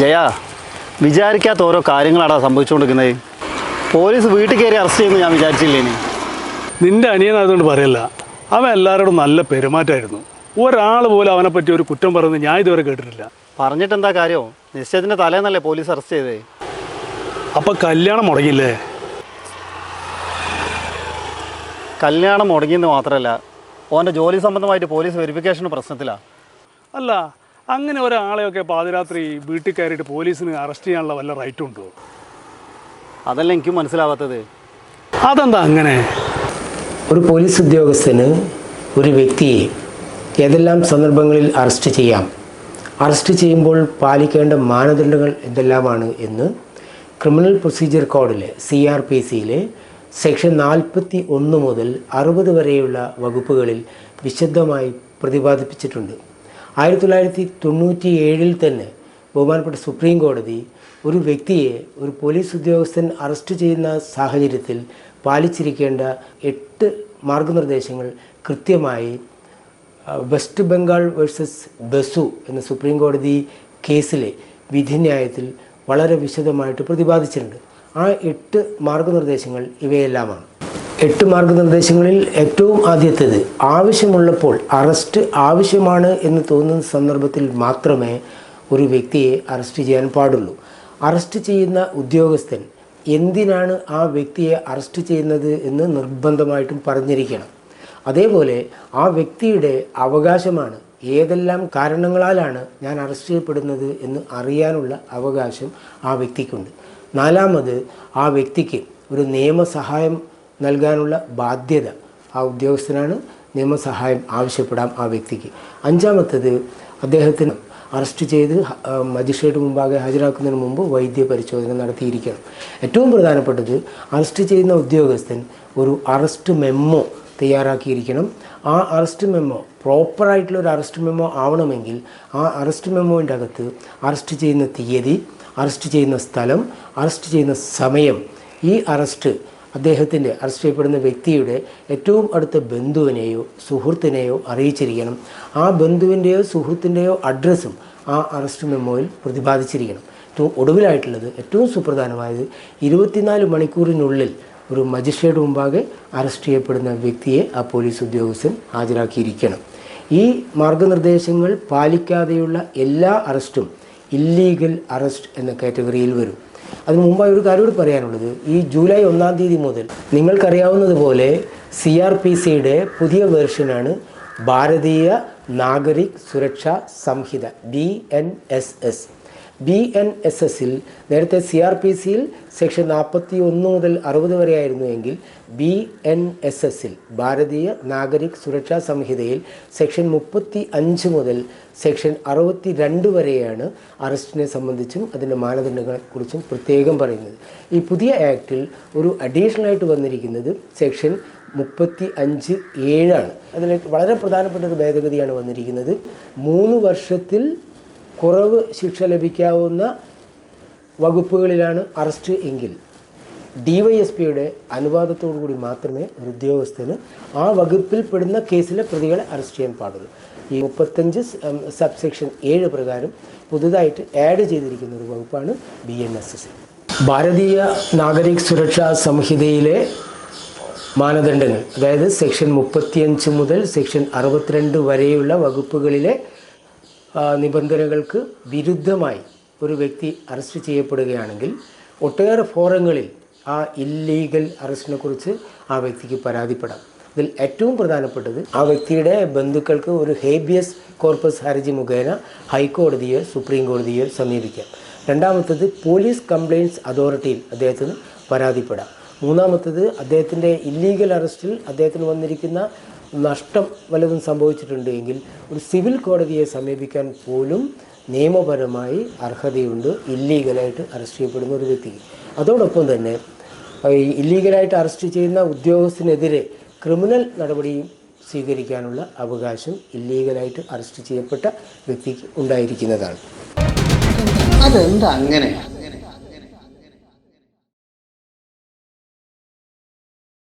ജയ വിചാരിക്കാത്ത ഓരോ കാര്യങ്ങളാടാ സംഭവിച്ചുകൊണ്ടിരിക്കുന്നത്. പോലീസ് വീട്ടിൽ കയറി അറസ്റ്റ് ചെയ്യുമെന്ന് ഞാൻ വിചാരിച്ചില്ലേനി നിന്റെ അനിയനായതുകൊണ്ട് പറയല്ല. അവൻ എല്ലാവരോടും നല്ല പെരുമാറ്റമായിരുന്നു. ഒരാൾ പോലും അവനെ പറ്റി ഒരു കുറ്റം പറയുന്നത് ഞാൻ ഇതുവരെ കേട്ടിട്ടില്ല. പറഞ്ഞിട്ട് എന്താ കാര്യമോ നിശ്ചയത്തിന്റെ തലേന്നല്ലേ പോലീസ് അറസ്റ്റ് ചെയ്തേ? അപ്പം കല്യാണം മുടങ്ങില്ലേ കല്യാണം മുടങ്ങിയെന്ന് മാത്രമല്ല ഓന്റെ ജോലി സംബന്ധമായിട്ട് പോലീസ് വെരിഫിക്കേഷൻ പ്രശ്നത്തിലാണ് അല്ല അങ്ങനെ ഒരാളെയൊക്കെ പാതിരാത്രി വീട്ടിൽ കയറിയിട്ട് പോലീസിന് അറസ്റ്റ് ചെയ്യാനുള്ള വല്ല റൈറ്റും ഉണ്ടോ? അതല്ല എനിക്ക് മനസ്സിലാവാത്തത്. അതെന്താ അങ്ങനെ? ഒരു പോലീസ് ഉദ്യോഗസ്ഥന് ഒരു വ്യക്തിയെ ഏതെല്ലാം സന്ദർഭങ്ങളിൽ അറസ്റ്റ് ചെയ്യാം? അറസ്റ്റ് ചെയ്യുമ്പോൾ പാലിക്കേണ്ട മാനദണ്ഡങ്ങൾ എന്തെല്ലാമാണ് എന്ന് ക്രിമിനൽ പ്രൊസീജിയർ കോഡിലെ സി ആർ പി സിയിലെ സെക്ഷൻ നാൽപ്പത്തി ഒന്ന് മുതൽ അറുപത് വരെയുള്ള വകുപ്പുകളിൽ വിശദമായി പ്രതിപാദിപ്പിച്ചിട്ടുണ്ട്. ആയിരത്തി തൊള്ളായിരത്തി തൊണ്ണൂറ്റി ഏഴിൽ തന്നെ ബഹുമാനപ്പെട്ട സുപ്രീം കോടതി ഒരു വ്യക്തിയെ ഒരു പോലീസ് ഉദ്യോഗസ്ഥൻ അറസ്റ്റ് ചെയ്യുന്ന സാഹചര്യത്തിൽ പാലിച്ചിരിക്കേണ്ട എട്ട് മാർഗനിർദ്ദേശങ്ങൾ കൃത്യമായി വെസ്റ്റ് ബംഗാൾ വേഴ്സസ് ബസു എന്ന സുപ്രീം കോടതി കേസിലെ വിധിന്യായത്തിൽ വളരെ വിശദമായിട്ട് പ്രതിപാദിച്ചിട്ടുണ്ട്. ആ എട്ട് മാർഗനിർദ്ദേശങ്ങൾ ഇവയെല്ലാമാണ്. എട്ട് മാർഗനിർദ്ദേശങ്ങളിൽ ഏറ്റവും ആദ്യത്തേത് ആവശ്യമുള്ളപ്പോൾ അറസ്റ്റ് ആവശ്യമാണ് എന്ന് തോന്നുന്ന സന്ദർഭത്തിൽ മാത്രമേ ഒരു വ്യക്തിയെ അറസ്റ്റ് ചെയ്യാൻ പാടുള്ളൂ. അറസ്റ്റ് ചെയ്യുന്ന ഉദ്യോഗസ്ഥൻ എന്തിനാണ് ആ വ്യക്തിയെ അറസ്റ്റ് ചെയ്യുന്നത് എന്ന് നിർബന്ധമായിട്ടും പറഞ്ഞിരിക്കണം. അതേപോലെ ആ വ്യക്തിയുടെ അവകാശമാണ്. ഏതെല്ലാം കാരണങ്ങളാലാണ് ഞാൻ അറസ്റ്റ് ചെയ്യപ്പെടുന്നത് എന്ന് അറിയാനുള്ള അവകാശം ആ വ്യക്തിക്കുണ്ട്. നാലാമത് ആ വ്യക്തിക്ക് ഒരു നിയമസഹായം നൽകാനുള്ള ബാധ്യത ആ ഉദ്യോഗസ്ഥനാണ്. നിയമസഹായം ആവശ്യപ്പെടാം ആ വ്യക്തിക്ക്. അഞ്ചാമത്തത് അദ്ദേഹത്തിന് അറസ്റ്റ് ചെയ്ത് മജിസ്ട്രേറ്റ് മുമ്പാകെ ഹാജരാക്കുന്നതിന് മുമ്പ് വൈദ്യ പരിശോധന നടത്തിയിരിക്കണം. ഏറ്റവും പ്രധാനപ്പെട്ടത് അറസ്റ്റ് ചെയ്യുന്ന ഉദ്യോഗസ്ഥൻ ഒരു അറസ്റ്റ് മെമ്മോ തയ്യാറാക്കിയിരിക്കണം. ആ അറസ്റ്റ് മെമ്മോ പ്രോപ്പറായിട്ടുള്ള ഒരു അറസ്റ്റ് മെമ്മോ ആവണമെങ്കിൽ ആ അറസ്റ്റ് മെമ്മോന്റെ അകത്ത് അറസ്റ്റ് ചെയ്യുന്ന തീയതി അറസ്റ്റ് ചെയ്യുന്ന സ്ഥലം അറസ്റ്റ് ചെയ്യുന്ന സമയം ഈ അറസ്റ്റ് അദ്ദേഹത്തിന്റെ അറസ്റ്റ് ചെയ്യപ്പെടുന്ന വ്യക്തിയുടെ ഏറ്റവും അടുത്ത ബന്ധുവിനെയോ സുഹൃത്തിനെയോ അറിയിച്ചിരിക്കണം. ആ ബന്ധുവിന്റെയോ സുഹൃത്തിന്റെയോ അഡ്രസ്സും ആ അറസ്റ്റ് മെമ്മോയിൽ പ്രതിപാദിച്ചിരിക്കണം. ഏറ്റവും ഒടുവിലായിട്ടുള്ളത് ഏറ്റവും സുപ്രധാനമായത് ഇരുപത്തിനാല് മണിക്കൂറിനുള്ളിൽ ഒരു മജിസ്ട്രേറ്റ് മുമ്പാകെ അറസ്റ്റ് ചെയ്യപ്പെടുന്ന വ്യക്തിയെ ആ പോലീസ് ഉദ്യോഗസ്ഥൻ ഹാജരാക്കിയിരിക്കണം. ഈ മാർഗനിർദ്ദേശങ്ങൾ പാലിക്കാതെയുള്ള എല്ലാ അറസ്റ്റും ഇല്ലീഗൽ അറസ്റ്റ് എന്ന കാറ്റഗറിയിൽ വരും. അതിന് മുമ്പായി ഒരു കാര്യം പറയാനുള്ളത്. ഈ ജൂലൈ ഒന്നാം തീയതി മുതൽ നിങ്ങൾക്കറിയാവുന്നതുപോലെ സി ആർ പി സിയുടെ പുതിയ വേർഷനാണ് Bharatiya Nagarik Suraksha Sanhita B N S S B N S എസിൽ നേരത്തെ സി ആർ പി സിയിൽ സെക്ഷൻ നാൽപ്പത്തി ഒന്ന് മുതൽ അറുപത് വരെ ആയിരുന്നു എങ്കിൽ ബി എൻ എസ് എസിൽ ഭാരതീയ നാഗരിക് സുരക്ഷാ സംഹിതയിൽ സെക്ഷൻ മുപ്പത്തി അഞ്ച് മുതൽ സെക്ഷൻ അറുപത്തി രണ്ട് വരെയാണ് അറസ്റ്റിനെ സംബന്ധിച്ചും അതിന്റെ മാനദണ്ഡങ്ങളെക്കുറിച്ചും പ്രത്യേകം പറയുന്നത്. ഈ പുതിയ ആക്ടിൽ ഒരു അഡീഷണലായിട്ട് വന്നിരിക്കുന്നത് സെക്ഷൻ മുപ്പത്തി അഞ്ച് ഏഴാണ്. അതിൽ വളരെ പ്രധാനപ്പെട്ട ഒരു ഭേദഗതിയാണ് വന്നിരിക്കുന്നത്. മൂന്ന് വർഷത്തിൽ കുറവ് ശിക്ഷ ലഭിക്കാവുന്ന വകുപ്പുകളിലാണ് അറസ്റ്റ് എങ്കിൽ ഡി വൈ എസ് പിയുടെ അനുവാദത്തോടു കൂടി മാത്രമേ ഒരു ഉദ്യോഗസ്ഥന് ആ വകുപ്പിൽ പെടുന്ന കേസിലെ പ്രതികളെ അറസ്റ്റ് ചെയ്യാൻ പാടുള്ളൂ. ഈ മുപ്പത്തഞ്ച് സബ്സെക്ഷൻ ഏഴ് പ്രകാരം പുതുതായിട്ട് ആഡ് ചെയ്തിരിക്കുന്ന ഒരു വകുപ്പാണ് ബി എൻ എസ് എസ് ഭാരതീയ നാഗരിക് സുരക്ഷാ സംഹിതയിലെ മാനദണ്ഡങ്ങൾ അതായത് സെക്ഷൻ മുപ്പത്തിയഞ്ച് മുതൽ സെക്ഷൻ അറുപത്തിരണ്ട് വരെയുള്ള വകുപ്പുകളിലെ നിബന്ധനകൾക്ക് വിരുദ്ധമായി ഒരു വ്യക്തി അറസ്റ്റ് ചെയ്യപ്പെടുകയാണെങ്കിൽ ഒട്ടേറെ ഫോറങ്ങളിൽ ആ ഇല്ലീഗൽ അറസ്റ്റിനെക്കുറിച്ച് ആ വ്യക്തിക്ക് പരാതിപ്പെടാം. ഇതിൽ ഏറ്റവും പ്രധാനപ്പെട്ടത് ആ വ്യക്തിയുടെ ബന്ധുക്കൾക്ക് ഒരു ഹേബിയസ് കോർപ്പസ് ഹർജി മുഖേന ഹൈക്കോടതിയോ സുപ്രീം കോടതിയോ സമീപിക്കാം. രണ്ടാമത്തത് പോലീസ് കംപ്ലയിൻസ് അതോറിറ്റിയിൽ അദ്ദേഹത്തിന് പരാതിപ്പെടാം. മൂന്നാമത്തത് അദ്ദേഹത്തിന്റെ ഇല്ലീഗൽ അറസ്റ്റിൽ അദ്ദേഹത്തിന് വന്നിരിക്കുന്ന നഷ്ടം വല്ലതും സംഭവിച്ചിട്ടുണ്ട് എങ്കിൽ ഒരു സിവിൽ കോടതിയെ സമീപിക്കാൻ പോലും നിയമപരമായി അർഹതയുണ്ട്. ഇല്ലീഗലായിട്ട് അറസ്റ്റ് ചെയ്യപ്പെടുന്ന ഒരു വ്യക്തിക്ക് അതോടൊപ്പം തന്നെ ഇല്ലീഗലായിട്ട് അറസ്റ്റ് ചെയ്യുന്ന ഉദ്യോഗസ്ഥനെതിരെ ക്രിമിനൽ നടപടിയും സ്വീകരിക്കാനുള്ള അവകാശം ഇല്ലീഗലായിട്ട് അറസ്റ്റ് ചെയ്യപ്പെട്ട വ്യക്തിക്ക് ഉണ്ടായിരിക്കുന്നതാണ്. അതെന്താ അങ്ങനെ